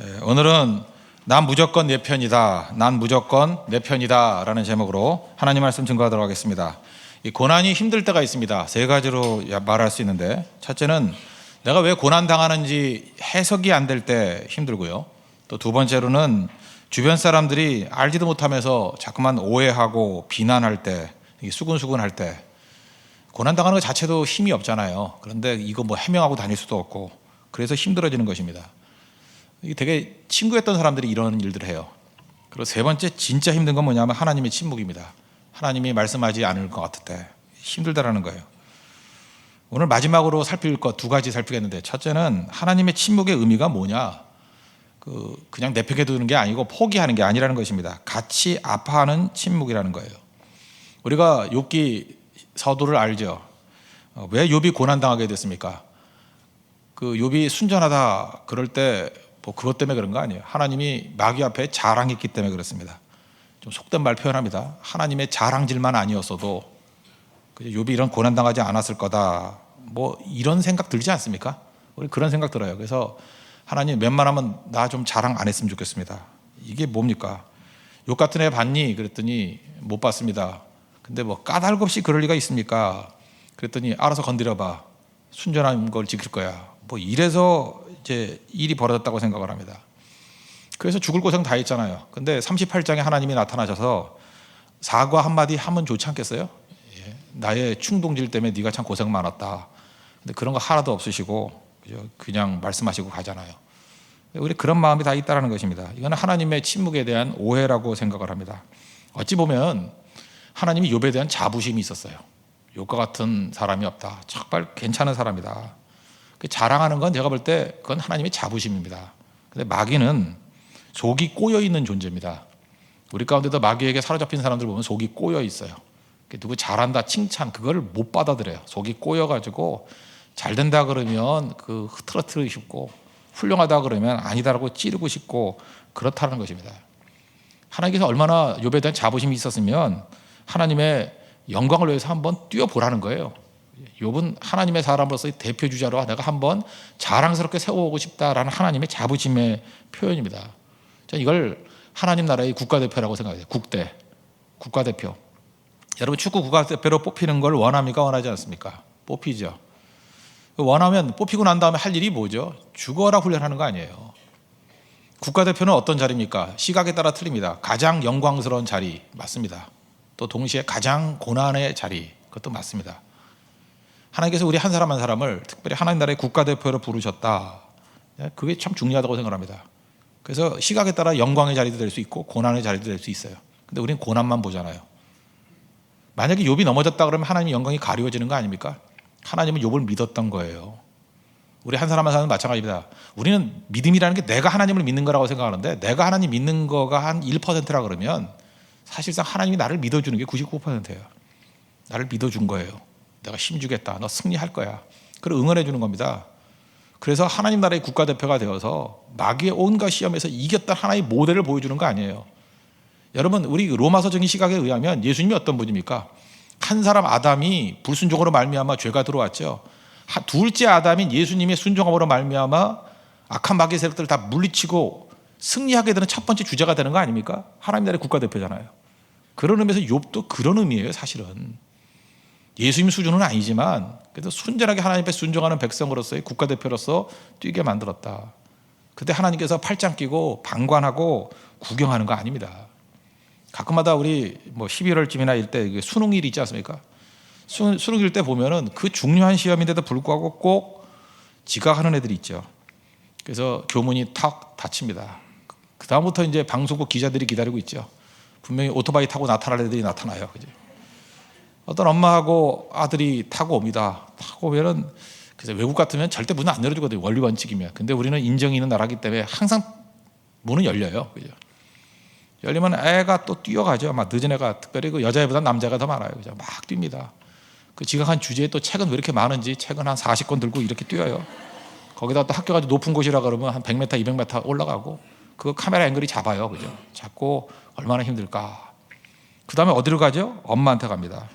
예, 오늘은 난 무조건 내 편이다. 난 무조건 내 편이다 라는 제목으로 하나님 말씀 증거하도록 하겠습니다. 이 고난이 힘들 때가 있습니다. 세 가지로 말할 수 있는데 첫째는 내가 왜 고난 당하는지 해석이 안 될 때 힘들고요. 또 두 번째로는 주변 사람들이 알지도 못하면서 자꾸만 오해하고 비난할 때 수근수근할 때 고난 당하는 것 자체도 힘이 없잖아요. 그런데 이거 뭐 해명하고 다닐 수도 없고 그래서 힘들어지는 것입니다. 이게 되게 친구였던 사람들이 이런 일들을 해요. 그리고 세 번째 진짜 힘든 건 뭐냐면 하나님의 침묵입니다. 하나님이 말씀하지 않을 것 같을 때 힘들다라는 거예요. 오늘 마지막으로 살필 것 두 가지 살피겠는데 첫째는 하나님의 침묵의 의미가 뭐냐? 그 그냥 내팽개 두는 게 아니고 포기하는 게 아니라는 것입니다. 같이 아파하는 침묵이라는 거예요. 우리가 욥기 서두를 알죠. 어, 왜 욥이 고난 당하게 됐습니까? 그 욥이 순전하다 그럴 때 뭐 그것 때문에 그런 거 아니에요. 하나님이 마귀 앞에 자랑했기 때문에 그렇습니다. 좀 속된 말 표현합니다. 하나님의 자랑질만 아니었어도 그 욥이 이런 고난 당하지 않았을 거다. 뭐 이런 생각 들지 않습니까? 우리 그런 생각 들어요. 그래서 하나님 웬만하면 나 좀 자랑 안 했으면 좋겠습니다. 이게 뭡니까? 욕 같은 애 봤니? 그랬더니 못 봤습니다. 근데 뭐 까닭 없이 그럴 리가 있습니까? 그랬더니 알아서 건드려봐. 순전한 걸 지킬 거야. 뭐 이래서 이제 일이 벌어졌다고 생각을 합니다. 그래서 죽을 고생 다 했잖아요. 근데 38장에 하나님이 나타나셔서 사과 한마디 하면 좋지 않겠어요? 예. 나의 충동질 때문에 네가 참 고생 많았다. 근데 그런 거 하나도 없으시고? 그냥 말씀하시고 가잖아요. 우리 그런 마음이 다 있다라는 것입니다. 이거는 하나님의 침묵에 대한 오해라고 생각을 합니다. 어찌 보면 하나님이 욥에 대한 자부심이 있었어요. 욥과 같은 사람이 없다. 정말 괜찮은 사람이다. 그 자랑하는 건 제가 볼 때 그건 하나님의 자부심입니다. 근데 마귀는 속이 꼬여 있는 존재입니다. 우리 가운데도 마귀에게 사로잡힌 사람들 보면 속이 꼬여 있어요. 누구 잘한다 칭찬 그거를 못 받아들여요. 속이 꼬여 가지고 잘 된다 그러면 그 흐트러트리고 싶고 훌륭하다 그러면 아니다라고 찌르고 싶고 그렇다는 것입니다. 하나님께서 얼마나 욥에 대한 자부심이 있었으면 하나님의 영광을 위해서 한번 뛰어보라는 거예요. 욥은 하나님의 사람으로서의 대표 주자로 내가 한번 자랑스럽게 세워오고 싶다라는 하나님의 자부심의 표현입니다. 저는 이걸 하나님 나라의 국가대표라고 생각해요. 국대, 국가대표. 여러분 축구 국가대표로 뽑히는 걸 원합니까 원하지 않습니까? 뽑히죠. 원하면 뽑히고 난 다음에 할 일이 뭐죠? 죽어라 훈련하는 거 아니에요. 국가대표는 어떤 자리입니까? 시각에 따라 틀립니다. 가장 영광스러운 자리 맞습니다. 또 동시에 가장 고난의 자리 그것도 맞습니다. 하나님께서 우리 한 사람 한 사람을 특별히 하나님 나라의 국가대표로 부르셨다. 그게 참 중요하다고 생각합니다. 그래서 시각에 따라 영광의 자리도 될 수 있고 고난의 자리도 될 수 있어요. 근데 우리는 고난만 보잖아요. 만약에 욥이 넘어졌다 그러면 하나님의 영광이 가리워지는 거 아닙니까? 하나님은 욥을 믿었던 거예요. 우리 한 사람 한 사람은 마찬가지입니다. 우리는 믿음이라는 게 내가 하나님을 믿는 거라고 생각하는데 내가 하나님 믿는 거가 한 1%라 그러면 사실상 하나님이 나를 믿어주는 게 99%예요. 나를 믿어준 거예요. 내가 힘주겠다. 너 승리할 거야. 그걸 응원해 주는 겁니다. 그래서 하나님 나라의 국가대표가 되어서 마귀의 온갖 시험에서 이겼던 하나의 모델을 보여주는 거 아니에요. 여러분, 우리 로마서적인 시각에 의하면 예수님이 어떤 분입니까? 한 사람 아담이 불순종으로 말미암아 죄가 들어왔죠. 둘째 아담인 예수님의 순종함으로 말미암아 악한 마귀 세력들을 다 물리치고 승리하게 되는 첫 번째 주자가 되는 거 아닙니까? 하나님 나라의 국가대표잖아요. 그런 의미에서 욥도 그런 의미예요, 사실은. 예수님 수준은 아니지만 그래도 순전하게 하나님 앞에 순종하는 백성으로서의 국가대표로서 뛰게 만들었다. 그때 하나님께서 팔짱 끼고 방관하고 구경하는 거 아닙니다. 가끔마다 우리 뭐 11월쯤이나 일때 수능일 있지 않습니까? 수능일 때 보면은 그 중요한 시험인데도 불구하고 꼭 지각하는 애들이 있죠. 그래서 교문이 탁 닫힙니다. 그 다음부터 이제 방송국 기자들이 기다리고 있죠. 분명히 오토바이 타고 나타날 애들이 나타나요. 그죠? 어떤 엄마하고 아들이 타고 옵니다. 타고 오면은 그래서 외국 같으면 절대 문을 안 열어주거든요. 원리 원칙이면. 근데 우리는 인정이 있는 나라기 때문에 항상 문은 열려요. 그죠? 열리면 애가 또 뛰어가죠. 막 늦은 애가 특별히 그 여자애보다 남자가 더 많아요. 그죠? 막 뜁니다. 그 지각한 주제에 또 책은 왜 이렇게 많은지 책은 한 40권 들고 이렇게 뛰어요. 거기다 또 학교가 높은 곳이라 그러면 한 100m, 200m 올라가고 그 카메라 앵글이 잡아요. 그죠? 잡고 얼마나 힘들까. 그 다음에 어디로 가죠? 엄마한테 갑니다.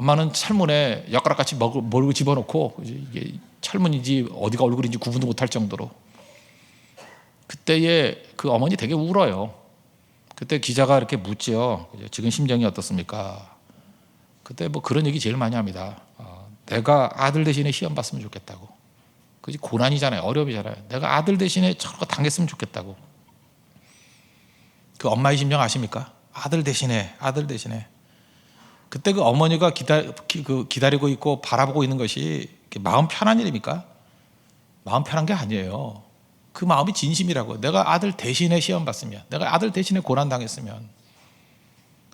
엄마는 철문에 엿가락 같이 몰고 집어넣고 이게 철문인지 어디가 얼굴인지 구분도 못할 정도로 그때의 그 어머니 되게 울어요. 그때 기자가 이렇게 묻지요. 지금 심정이 어떻습니까? 그때 뭐 그런 얘기 제일 많이 합니다. 어, 내가 아들 대신에 시험 봤으면 좋겠다고. 그지 고난이잖아요. 어려움이잖아요. 내가 아들 대신에 저거 당했으면 좋겠다고. 그 엄마의 심정 아십니까? 아들 대신에 아들 대신에 그때 그 어머니가 기다, 기, 그 기다리고 있고 바라보고 있는 것이 마음 편한 일입니까? 마음 편한 게 아니에요. 그 마음이 진심이라고. 내가 아들 대신에 시험 봤으면, 내가 아들 대신에 고난 당했으면,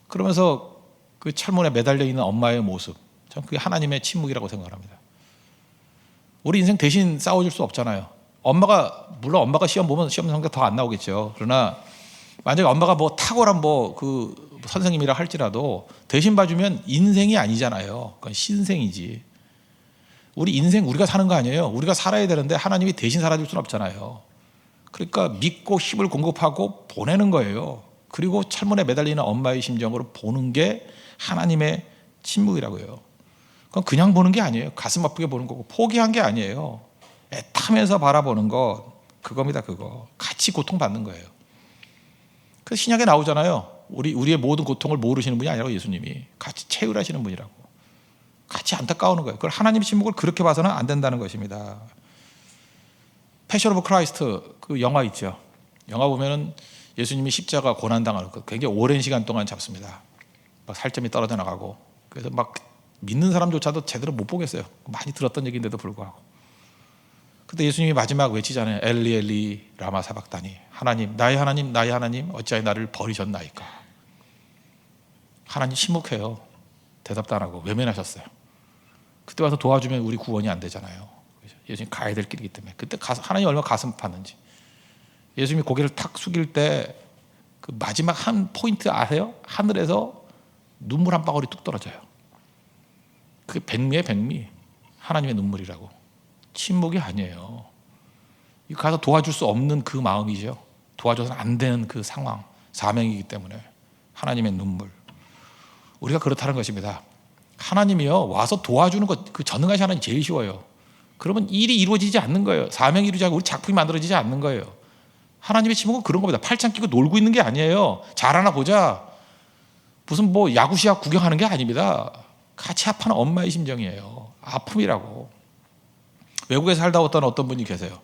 그러면서 그 철문에 매달려 있는 엄마의 모습, 전 그게 하나님의 침묵이라고 생각합니다. 우리 인생 대신 싸워줄 수 없잖아요. 엄마가 물론 엄마가 시험 보면 시험 성적 더 안 나오겠죠. 그러나 만약에 엄마가 뭐 탁월한 뭐 그 선생님이라 할지라도 대신 봐주면 인생이 아니잖아요. 그건 신생이지. 우리 인생 우리가 사는 거 아니에요. 우리가 살아야 되는데 하나님이 대신 살아줄 수는 없잖아요. 그러니까 믿고 힘을 공급하고 보내는 거예요. 그리고 철문에 매달리는 엄마의 심정으로 보는 게 하나님의 침묵이라고요. 그건 그냥 보는 게 아니에요. 가슴 아프게 보는 거고 포기한 게 아니에요. 애타면서 바라보는 것 그겁니다. 그거 같이 고통받는 거예요. 그 신약에 나오잖아요. 우리 우리의 모든 고통을 모르시는 분이 아니라고 예수님이 같이 체휼하시는 분이라고. 같이 안타까우는 거예요. 그걸 하나님의 침묵을 그렇게 봐서는 안 된다는 것입니다. 패션 오브 크라이스트 그 영화 있죠. 영화 보면은 예수님이 십자가 고난 당하는 거 굉장히 오랜 시간 동안 잡습니다. 막 살점이 떨어져 나가고 그래서 막 믿는 사람조차도 제대로 못 보겠어요. 많이 들었던 얘기인데도 불구하고. 그때 예수님이 마지막 외치잖아요. 엘리 엘리 라마 사박다니. 하나님 나의 하나님 나의 하나님 어찌하여 나를 버리셨나이까. 하나님 침묵해요. 대답도 안 하고 외면하셨어요. 그때 와서 도와주면 우리 구원이 안 되잖아요. 예수님 가야 될 길이기 때문에 그때 가서 하나님 얼마나 가슴 아팠는지 예수님이 고개를 탁 숙일 때 그 마지막 한 포인트 아세요? 하늘에서 눈물 한 방울이 뚝 떨어져요. 그게 백미의 백미 하나님의 눈물이라고 침묵이 아니에요. 가서 도와줄 수 없는 그 마음이죠. 도와줘서는 안 되는 그 상황 사명이기 때문에 하나님의 눈물 우리가 그렇다는 것입니다. 하나님이요 와서 도와주는 것 그 전능하신 하나님 제일 쉬워요. 그러면 일이 이루어지지 않는 거예요. 사명이 이루어지지 않고 우리 작품이 만들어지지 않는 거예요. 하나님의 침묵은 그런 겁니다. 팔짱 끼고 놀고 있는 게 아니에요. 잘하나 보자. 무슨 뭐 야구 시합 구경하는 게 아닙니다. 같이 아파하는 엄마의 심정이에요. 아픔이라고. 외국에 살다 왔던 어떤 분이 계세요.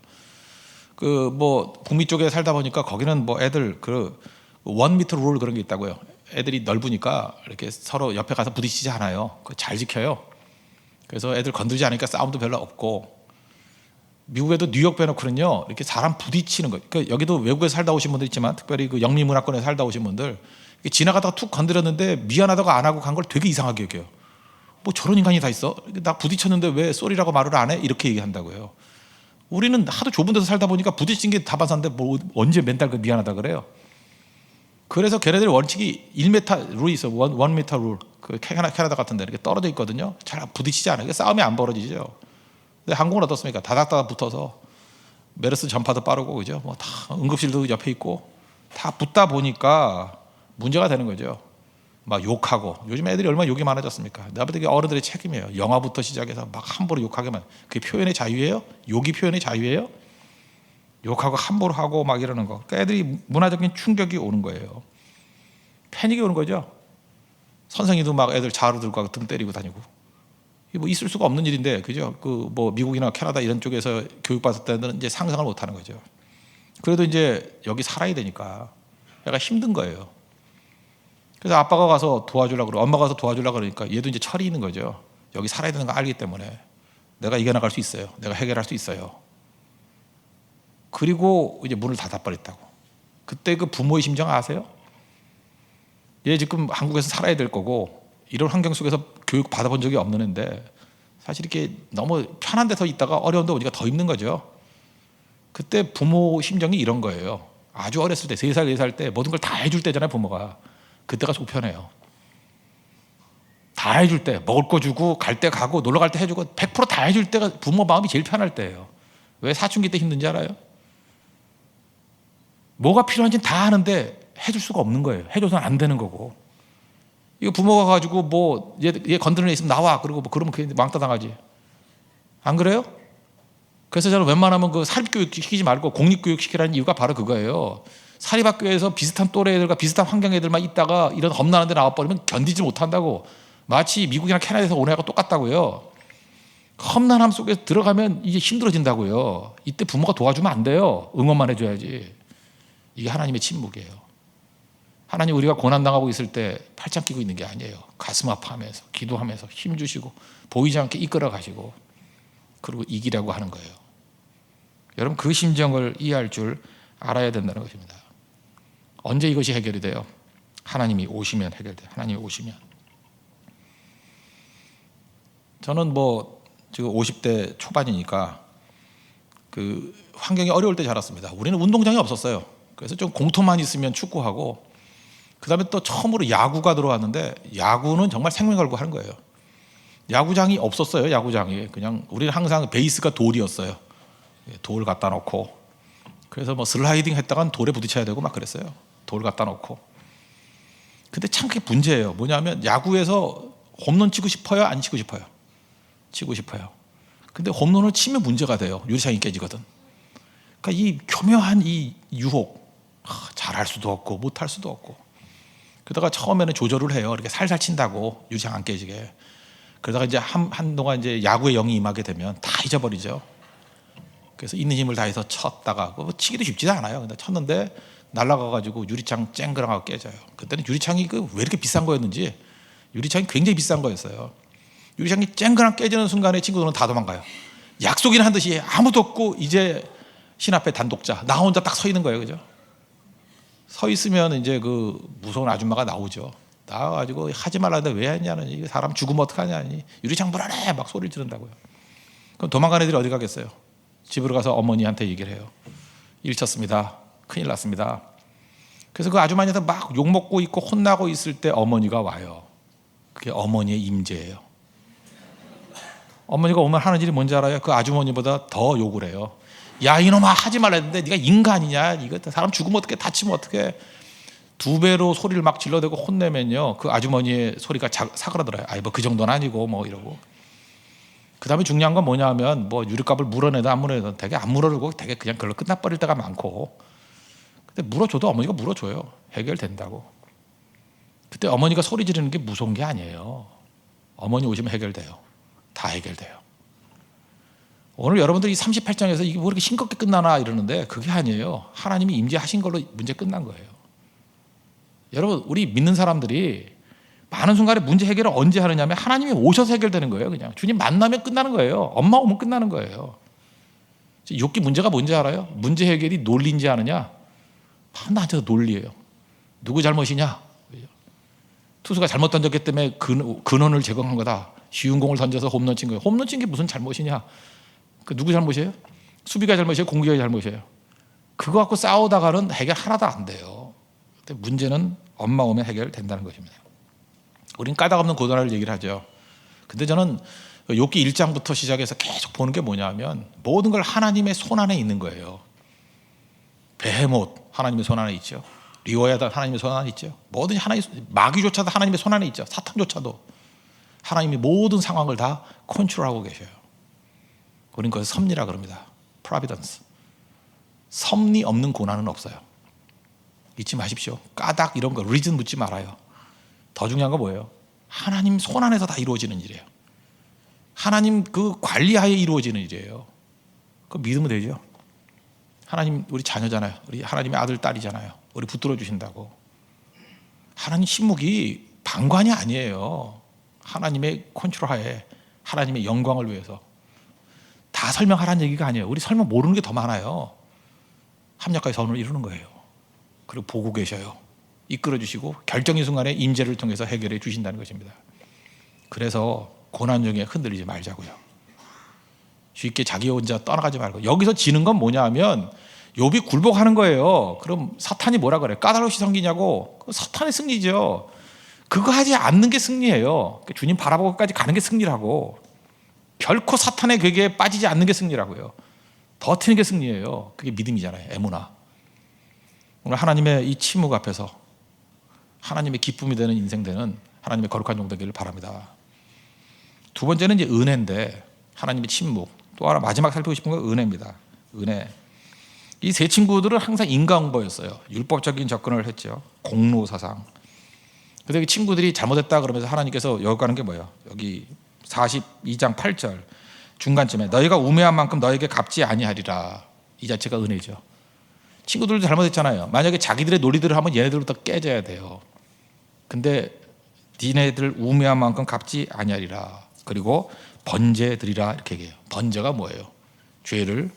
그 뭐 북미 쪽에 살다 보니까 거기는 뭐 애들 그 원 미터 룰 그런 게 있다고요. 애들이 넓으니까 이렇게 서로 옆에 가서 부딪히지 않아요. 그잘 지켜요. 그래서 애들 건들지 않으니까 싸움도 별로 없고 미국에도 뉴욕 빼놓고는요 이렇게 사람 부딪히는 거. 그 여기도 외국에 살다 오신 분들 있지만 특별히 그 영미 문화권에 살다 오신 분들 지나가다가 툭 건드렸는데 미안하다고 안 하고 간 걸 되게 이상하게 여겨요. 뭐 저런 인간이 다 있어? 나 부딪혔는데 왜 쏘리라고 말을 안 해? 이렇게 얘기한다고요. 우리는 하도 좁은 데서 살다 보니까 부딪힌 게 다반사인데 뭐 언제 맨날 그 미안하다 그래요. 그래서 걔네들 원칙이 1m 룰이 있어. 원, 원 미터 룰. 그 캐나다, 같은 데 이렇게 떨어져 있거든요. 잘 부딪히지 않아요. 싸움이 안 벌어지죠. 근데 한국은 어떻습니까? 다닥다닥 붙어서 메르스 전파도 빠르고 그죠? 뭐 다 응급실도 옆에 있고 다 붙다 보니까 문제가 되는 거죠. 막 욕하고 요즘 애들이 얼마나 욕이 많아졌습니까? 볼때 어른들의 책임이에요. 영화부터 시작해서 막 함부로 욕하게만 그게 표현의 자유예요? 욕이 표현의 자유예요? 욕하고 함부로 하고 막 이러는 거. 그러니까 애들이 문화적인 충격이 오는 거예요. 패닉이 오는 거죠. 선생님도 막 애들 자루 들고 등 때리고 다니고. 뭐 있을 수가 없는 일인데, 그죠? 그 뭐 미국이나 캐나다 이런 쪽에서 교육받았다는 데는 이제 상상을 못 하는 거죠. 그래도 이제 여기 살아야 되니까 애가 힘든 거예요. 그래서 아빠가 가서 도와주려고 그러고 엄마가 가서 도와주려고 그러니까 얘도 이제 철이 있는 거죠. 여기 살아야 되는 거 알기 때문에 내가 이겨나갈 수 있어요. 내가 해결할 수 있어요. 그리고 이제 문을 닫아버렸다고. 그때 그 부모의 심정 아세요? 얘 지금 한국에서 살아야 될 거고 이런 환경 속에서 교육 받아본 적이 없는 애인데 사실 이렇게 너무 편한 데서 있다가 어려운 데 오니까 더 힘든 거죠. 그때 부모 심정이 이런 거예요. 아주 어렸을 때, 세 살, 네 살 때 모든 걸 다 해줄 때잖아요, 부모가. 그때가 속 편해요. 다 해줄 때, 먹을 거 주고, 갈 때 가고, 놀러 갈 때 해주고, 100%다 해줄 때가 부모 마음이 제일 편할 때예요. 왜 사춘기 때 힘든지 알아요? 뭐가 필요한지는 다 하는데 해줄 수가 없는 거예요. 해줘서는 안 되는 거고. 이거 부모가 가지고 뭐 얘 얘 건드는 애 있으면 나와 그러고 뭐 그러면 왕따 당하지. 안 그래요? 그래서 저는 웬만하면 그 사립교육 시키지 말고 공립교육 시키라는 이유가 바로 그거예요. 사립학교에서 비슷한 또래 애들과 비슷한 환경 애들만 있다가 이런 험난한 데 나와버리면 견디지 못한다고. 마치 미국이나 캐나다에서 온 애가 똑같다고요. 험난함 속에 들어가면 이제 힘들어진다고요. 이때 부모가 도와주면 안 돼요. 응원만 해줘야지. 이게 하나님의 침묵이에요. 하나님 우리가 고난당하고 있을 때 팔짱 끼고 있는 게 아니에요. 가슴 아파하면서 기도하면서 힘 주시고 보이지 않게 이끌어 가시고 그리고 이기라고 하는 거예요. 여러분 그 심정을 이해할 줄 알아야 된다는 것입니다. 언제 이것이 해결이 돼요? 하나님이 오시면 해결돼요. 하나님이 오시면. 저는 뭐 지금 50대 초반이니까 그 환경이 어려울 때 자랐습니다. 우리는 운동장이 없었어요. 그래서 좀 공터만 있으면 축구하고 그다음에 또 처음으로 야구가 들어왔는데 야구는 정말 생명 걸고 하는 거예요. 야구장이 없었어요. 야구장이 그냥 우리는 항상 베이스가 돌이었어요. 예, 돌 갖다 놓고 그래서 뭐 슬라이딩 했다간 돌에 부딪혀야 되고 막 그랬어요. 돌 갖다 놓고. 근데 참 그게 문제예요. 뭐냐면 야구에서 홈런 치고 싶어요, 안 치고 싶어요. 치고 싶어요. 근데 홈런을 치면 문제가 돼요. 유리창이 깨지거든. 그러니까 이 교묘한 이 유혹 아, 잘할 수도 없고 못할 수도 없고. 그러다가 처음에는 조절을 해요. 이렇게 살살 친다고 유리창 안 깨지게. 그러다가 이제 한 한동안 이제 야구에 영이 임하게 되면 다 잊어버리죠. 그래서 있는 힘을 다해서 쳤다가 뭐 치기도 쉽지도 않아요. 근데 쳤는데 날아가 가지고 유리창 쨍그랑하고 깨져요. 그때는 유리창이 그 왜 이렇게 비싼 거였는지 유리창이 굉장히 비싼 거였어요. 유리창이 쨍그랑 깨지는 순간에 친구들은 다 도망가요. 약속이나 한 듯이 아무도 없고 이제 신 앞에 단독자 나 혼자 딱 서 있는 거예요, 그죠? 서 있으면 이제 그 무서운 아줌마가 나오죠. 나와가지고 하지 말라는데 왜 했냐는 이 사람 죽으면 어떡하냐니 유리창 불안해 막 소리를 지른다고요. 그럼 도망가는 애들이 어디 가겠어요? 집으로 가서 어머니한테 얘기를 해요. 일 쳤습니다. 큰일 났습니다. 그래서 그 아주머니한테 막 욕먹고 있고 혼나고 있을 때 어머니가 와요. 그게 어머니의 임재예요. 어머니가 오면 하는 일이 뭔지 알아요? 그 아주머니보다 더 욕을 해요. 야 이놈아 하지 말라 했는데 네가 인간이냐? 이거 사람 죽으면 어떻게 다치면 어떻게? 두 배로 소리를 막 질러대고 혼내면요 그 아주머니의 소리가 자, 사그라들어요. 아이 뭐 그 정도는 아니고 뭐 이러고. 그 다음에 중요한 건 뭐냐면 뭐 유리값을 물어내든 안 물어내든 되게 안 물어주고 되게 그냥 그걸로 끝나버릴 때가 많고. 근데 물어줘도 어머니가 물어줘요. 해결된다고. 그때 어머니가 소리 지르는 게 무서운 게 아니에요. 어머니 오시면 해결돼요. 다 해결돼요. 오늘 여러분들이 38장에서 이게 뭐 이렇게 싱겁게 끝나나 이러는데 그게 아니에요. 하나님이 임재하신 걸로 문제 끝난 거예요. 여러분, 우리 믿는 사람들이 많은 순간에 문제 해결을 언제 하느냐면 하나님이 오셔서 해결되는 거예요. 그냥 주님 만나면 끝나는 거예요. 엄마 오면 끝나는 거예요. 욕기 문제가 뭔지 알아요? 문제 해결이 논리인지 아느냐? 하나한테 논리예요. 누구 잘못이냐? 투수가 잘못 던졌기 때문에 근, 근원을 제공한 거다. 쉬운 공을 던져서 홈런 친 거예요. 홈런 친 게 무슨 잘못이냐? 그 누구 잘못이에요? 수비가 잘못이에요? 공격이 잘못이에요? 그거 갖고 싸우다가는 해결 하나도 안 돼요. 근데 문제는 엄마 오면 해결된다는 것입니다. 우린 까닭없는 고단할 얘기를 하죠. 근데 저는 욥기 1장부터 시작해서 계속 보는 게 뭐냐면 모든 걸 하나님의 손 안에 있는 거예요. 베헤못 하나님의 손 안에 있죠. 리워야다 하나님의 손 안에 있죠. 모든 하나님 마귀조차도 하나님의 손 안에 있죠. 사탄조차도 하나님이 모든 상황을 다 컨트롤하고 계셔요. 우리는 그걸 섭리라 그럽니다. 프라비던스. 섭리 없는 고난은 없어요. 잊지 마십시오. 까닭 이런 거 리즌 묻지 말아요. 더 중요한 건 뭐예요? 하나님 손 안에서 다 이루어지는 일이에요. 하나님 그 관리하에 이루어지는 일이에요. 그 믿으면 되죠. 하나님 우리 자녀잖아요. 우리 하나님의 아들 딸이잖아요. 우리 붙들어 주신다고. 하나님 신묵이 방관이 아니에요. 하나님의 컨트롤하에 하나님의 영광을 위해서 다 설명하라는 얘기가 아니에요. 우리 설명 모르는 게 더 많아요. 합력과의 선을 이루는 거예요. 그리고 보고 계셔요. 이끌어 주시고 결정의 순간에 임재를 통해서 해결해 주신다는 것입니다. 그래서 고난 중에 흔들리지 말자고요. 쉽게 자기 혼자 떠나가지 말고 여기서 지는 건 뭐냐 하면 욥이 굴복하는 거예요. 그럼 사탄이 뭐라 그래? 까다로시 섬기냐고? 사탄의 승리죠. 그거 하지 않는 게 승리예요. 주님 바라보고까지 가는 게 승리라고. 결코 사탄의 괴계에 빠지지 않는 게 승리라고요. 버티는 게 승리예요. 그게 믿음이잖아요. 에무나. 오늘 하나님의 이 침묵 앞에서 하나님의 기쁨이 되는 인생 되는 하나님의 거룩한 종 되기를 바랍니다. 두 번째는 이제 은혜인데 하나님의 침묵. 또 하나 마지막 살피고 싶은 건 은혜입니다. 은혜. 이 세 친구들은 항상 인과응보였어요. 율법적인 접근을 했죠. 공로 사상. 이 친구들이 잘못했다 그러면서 하나님께서 여기 가는 게 뭐예요? 여기 42장 8절 중간쯤에 너희가 우매한 만큼 너에게 갚지 아니하리라. 이 자체가 은혜죠. 친구들도 잘못했잖아요. 만약에 자기들의 논리들을 하면 얘네들부터 깨져야 돼요. 근데 니네들 우매한 만큼 갚지 아니하리라. 그리고 번제 드리라 이렇게 얘기해요. 번제가 뭐예요? 죄를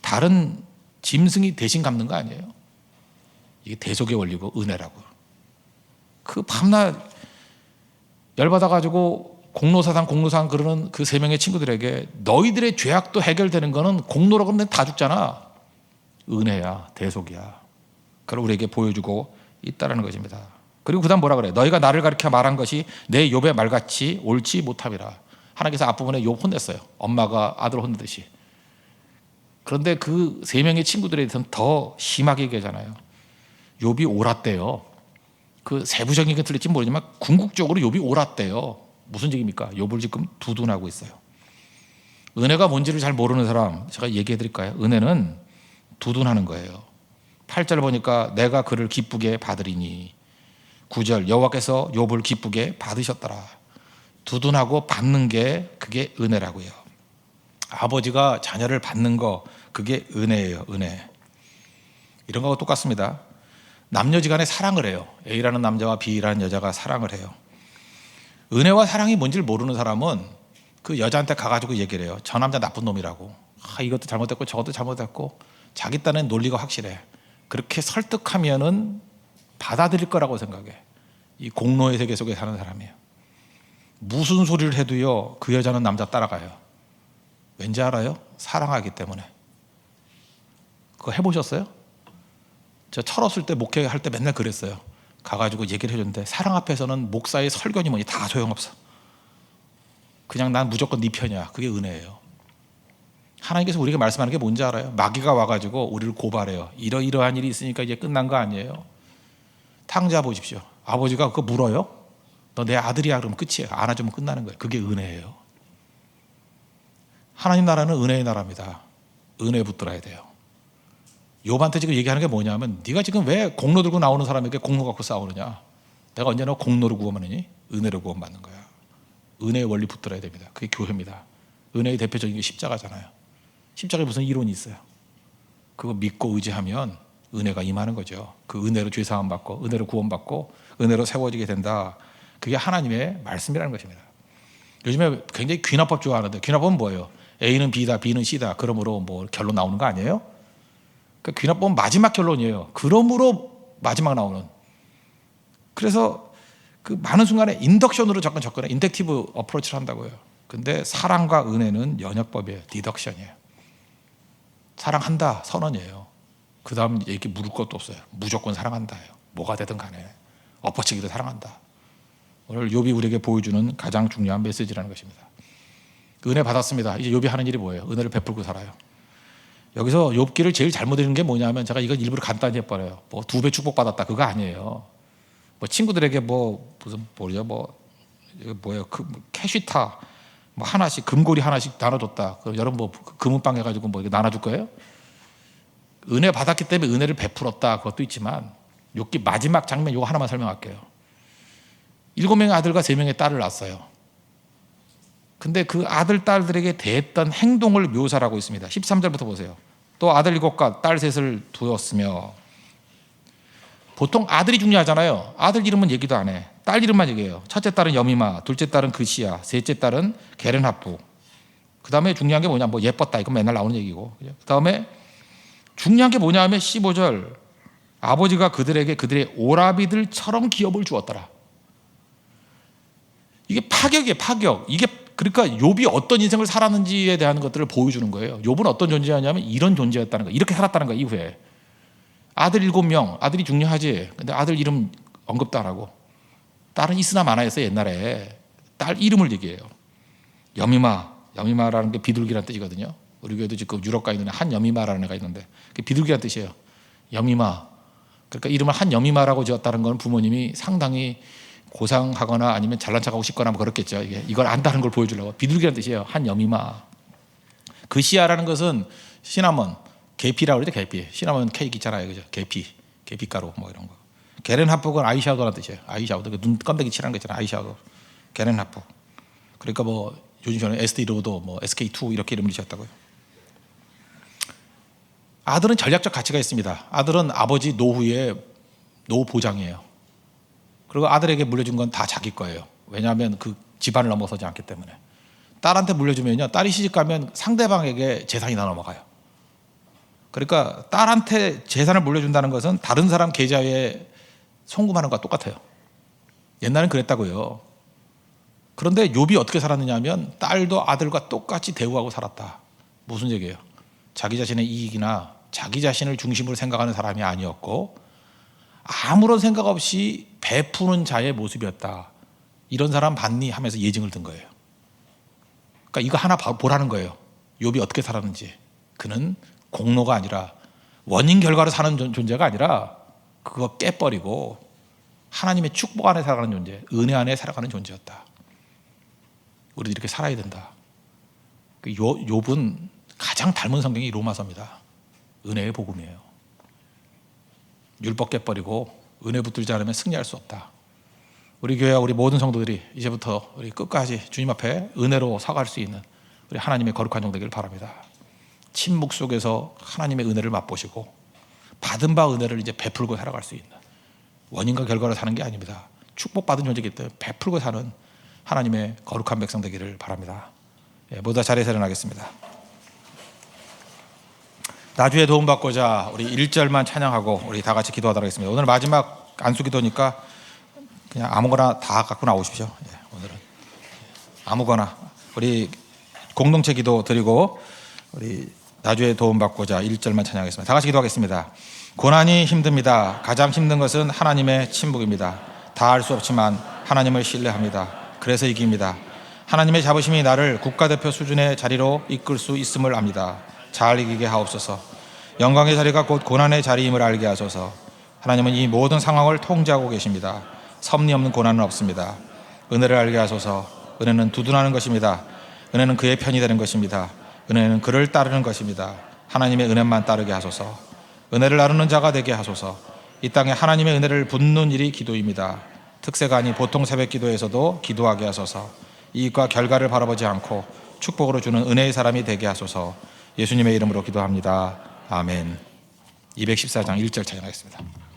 다른 짐승이 대신 갚는 거 아니에요? 이게 대속의 원리고 은혜라고. 그 밤낮 열받아 가지고 공로사상 공로사상 그러는 그 세 명의 친구들에게 너희들의 죄악도 해결되는 거는 공로라고 하면 다 죽잖아. 은혜야, 대속이야. 그걸 우리에게 보여주고 있다라는 것입니다. 그리고 그다음 뭐라 그래? 너희가 나를 가리켜 말한 것이 내 욥의 말같이 옳지 못함이라. 하나님께서 앞부분에 욥 혼냈어요. 엄마가 아들 혼내듯이. 그런데 그 세 명의 친구들에 대해서는 더 심하게 얘기하잖아요. 욥이 옳았대요. 그 세부적인 게 틀릴지 모르지만 궁극적으로 욥이 옳았대요. 무슨 얘기입니까? 욥을 지금 두둔하고 있어요. 은혜가 뭔지를 잘 모르는 사람 제가 얘기해 드릴까요? 은혜는 두둔하는 거예요. 8절 보니까 내가 그를 기쁘게 받으리니 9절 여호와께서 욥을 기쁘게 받으셨더라. 두둔하고 받는 게 그게 은혜라고요. 아버지가 자녀를 받는 거 그게 은혜예요. 은혜. 이런 거하고 똑같습니다. 남녀지간에 사랑을 해요. A라는 남자와 B라는 여자가 사랑을 해요. 은혜와 사랑이 뭔지를 모르는 사람은 그 여자한테 가가지고 얘기를 해요. 저 남자 나쁜 놈이라고. 아, 이것도 잘못됐고 저것도 잘못됐고 자기 딴엔 논리가 확실해. 그렇게 설득하면은 받아들일 거라고 생각해. 이 공로의 세계 속에 사는 사람이에요. 무슨 소리를 해도요, 그 여자는 남자 따라가요. 왠지 알아요? 사랑하기 때문에. 그거 해보셨어요? 저 철없을 때 목회할 때 맨날 그랬어요. 가가지고 얘기를 해줬는데 사랑 앞에서는 목사의 설교니 뭐니 다 소용없어. 그냥 난 무조건 네 편이야. 그게 은혜예요. 하나님께서 우리에게 말씀하는 게 뭔지 알아요? 마귀가 와가지고 우리를 고발해요. 이러이러한 일이 있으니까 이제 끝난 거 아니에요? 탕자 보십시오. 아버지가 그거 물어요? 너 내 아들이야 그러면 끝이에요. 안아주면 끝나는 거예요. 그게 은혜예요. 하나님 나라는 은혜의 나라입니다. 은혜 붙들어야 돼요. 욥한테 지금 얘기하는 게 뭐냐면 네가 지금 왜 공로 들고 나오는 사람에게 공로 갖고 싸우느냐? 내가 언제나 공로를 구원하느니 은혜를 구원받는 거야. 은혜의 원리 붙들어야 됩니다. 그게 교회입니다. 은혜의 대표적인 게 십자가잖아요. 십자가에 무슨 이론이 있어요? 그거 믿고 의지하면 은혜가 임하는 거죠. 그 은혜로 죄 사함 받고 은혜로 구원받고 은혜로 세워지게 된다. 그게 하나님의 말씀이라는 것입니다. 요즘에 굉장히 귀납법 좋아하는데 귀납법은 뭐예요? A는 B다, B는 C다. 그러므로 뭐 결론 나오는 거 아니에요? 그 귀납법은 마지막 결론이에요. 그러므로 마지막 나오는. 그래서 그 많은 순간에 인덕션으로 접근 접근해 인덕티브 어프로치를 한다고요. 근데 사랑과 은혜는 연역법이에요. 디덕션이에요. 사랑한다 선언이에요. 그 다음 얘기 물을 것도 없어요. 무조건 사랑한다예요. 뭐가 되든 간에 엎어치기도 사랑한다. 오늘 욥이 우리에게 보여주는 가장 중요한 메시지라는 것입니다. 은혜 받았습니다. 이제 욥이 하는 일이 뭐예요? 은혜를 베풀고 살아요. 여기서 욥기를 제일 잘못 읽은 게 뭐냐면 제가 이건 일부러 간단히 해버려요. 뭐 두 배 축복 받았다 그거 아니에요. 뭐 친구들에게 뭐 무슨 뭐죠 뭐 이거 뭐예요 그 캐시타 뭐 하나씩 금고리 하나씩 나눠줬다. 그럼 여러분 뭐 금은빵 해가지고 뭐 이거 나눠줄 거예요? 은혜 받았기 때문에 은혜를 베풀었다 그것도 있지만 욥기 마지막 장면 요거 하나만 설명할게요. 일곱 명의 아들과 세 명의 딸을 낳았어요. 근데 그 아들, 딸들에게 대했던 행동을 묘사하고 있습니다. 13절부터 보세요. 또 아들 일곱과 딸 셋을 두었으며 보통 아들이 중요하잖아요. 아들 이름은 얘기도 안 해. 딸 이름만 얘기해요. 첫째 딸은 여미마, 둘째 딸은 그시야, 셋째 딸은 게렌하프. 그 다음에 중요한 게 뭐냐, 뭐 예뻤다. 이건 맨날 나오는 얘기고. 그 다음에 중요한 게 뭐냐 하면 15절. 아버지가 그들에게 그들의 오라비들처럼 기업을 주었더라. 이게 파격이에요, 파격. 이게 그러니까 욥이 어떤 인생을 살았는지에 대한 것들을 보여주는 거예요. 욥은 어떤 존재였냐면 이런 존재였다는 거. 이렇게 살았다는 거 이후에. 아들 일곱 명, 아들이 중요하지. 근데 아들 이름 언급도 안 하고. 딸은 있으나 마나였어요, 옛날에. 딸 이름을 얘기해요. 여미마. 여미마라는 게 비둘기라는 뜻이거든요. 우리 교회도 지금 유럽가 있는 한 여미마라는 애가 있는데 그게 비둘기라는 뜻이에요. 여미마. 그러니까 이름을 한 여미마라고 지었다는 건 부모님이 상당히 고상하거나 아니면 잘난 척하고 싶거나 뭐 그렇겠죠. 이게 이걸 안다는 걸 보여주려고 비둘기라는 뜻이에요. 한 여미마. 그 씨앗이라는 것은 시나몬, 계피라고 그러죠. 계피. 시나몬 케이크 있잖아요. 그죠? 계피. 계피 가루 뭐 이런 거. 게렌 합북은 아이샤도라는 뜻이에요. 아이샤도. 그눈 껌배기 칠한 거 있잖아요. 아이샤도. 게렌 합북. 그러니까 뭐 요즘 저는 SD 로도 뭐 SK2 이렇게 이름을 지었다고요. 아들은 전략적 가치가 있습니다. 아들은 아버지 노후의 노후 보장이에요. 그리고 아들에게 물려준 건 다 자기 거예요. 왜냐하면 그 집안을 넘어서지 않기 때문에. 딸한테 물려주면요. 딸이 시집 가면 상대방에게 재산이 다 넘어가요. 그러니까 딸한테 재산을 물려준다는 것은 다른 사람 계좌에 송금하는 것과 똑같아요. 옛날엔 그랬다고요. 그런데 욥이 어떻게 살았느냐 하면 딸도 아들과 똑같이 대우하고 살았다. 무슨 얘기예요? 자기 자신의 이익이나 자기 자신을 중심으로 생각하는 사람이 아니었고 아무런 생각 없이 베푸는 자의 모습이었다. 이런 사람 봤니 하면서 예증을 든 거예요. 그러니까 이거 하나 봐- 보라는 거예요. 욥이 어떻게 살았는지. 그는 공로가 아니라 원인 결과로 사는 존- 존재가 아니라 그거 깨버리고 하나님의 축복 안에 살아가는 존재, 은혜 안에 살아가는 존재였다. 우리도 이렇게 살아야 된다. 그 요- 욥은 가장 닮은 성경이 로마서입니다. 은혜의 복음이에요. 율법 깨버리고 은혜 붙들지 않으면 승리할 수 없다. 우리 교회와 우리 모든 성도들이 이제부터 우리 끝까지 주님 앞에 은혜로 사갈 수 있는 우리 하나님의 거룩한 종 되기를 바랍니다. 침묵 속에서 하나님의 은혜를 맛보시고 받은 바 은혜를 이제 베풀고 살아갈 수 있는 원인과 결과로 사는 게 아닙니다. 축복받은 존재이기 때문에 베풀고 사는 하나님의 거룩한 백성 되기를 바랍니다. 예, 모두 다 자리에서 일어나겠습니다. 나주에 도움받고자 우리 1절만 찬양하고 우리 다 같이 기도하도록 하겠습니다. 오늘 마지막 안수 기도니까 그냥 아무거나 다 갖고 나오십시오. 예, 오늘은 아무거나 우리 공동체 기도 드리고 우리 나주에 도움받고자 1절만 찬양하겠습니다. 다 같이 기도하겠습니다. 고난이 힘듭니다. 가장 힘든 것은 하나님의 침묵입니다. 다할수 없지만 하나님을 신뢰합니다. 그래서 이깁니다. 하나님의 자부심이 나를 국가대표 수준의 자리로 이끌 수 있음을 압니다. 잘 이기게 하옵소서. 영광의 자리가 곧 고난의 자리임을 알게 하소서. 하나님은 이 모든 상황을 통제하고 계십니다. 섭리 없는 고난은 없습니다. 은혜를 알게 하소서. 은혜는 두둔하는 것입니다. 은혜는 그의 편이 되는 것입니다. 은혜는 그를 따르는 것입니다. 하나님의 은혜만 따르게 하소서. 은혜를 나누는 자가 되게 하소서. 이 땅에 하나님의 은혜를 붓는 일이 기도입니다. 특세가 아닌 보통 새벽 기도에서도 기도하게 하소서. 이익과 결과를 바라보지 않고 축복으로 주는 은혜의 사람이 되게 하소서. 예수님의 이름으로 기도합니다. 아멘. 214장 1절 찬양하겠습니다.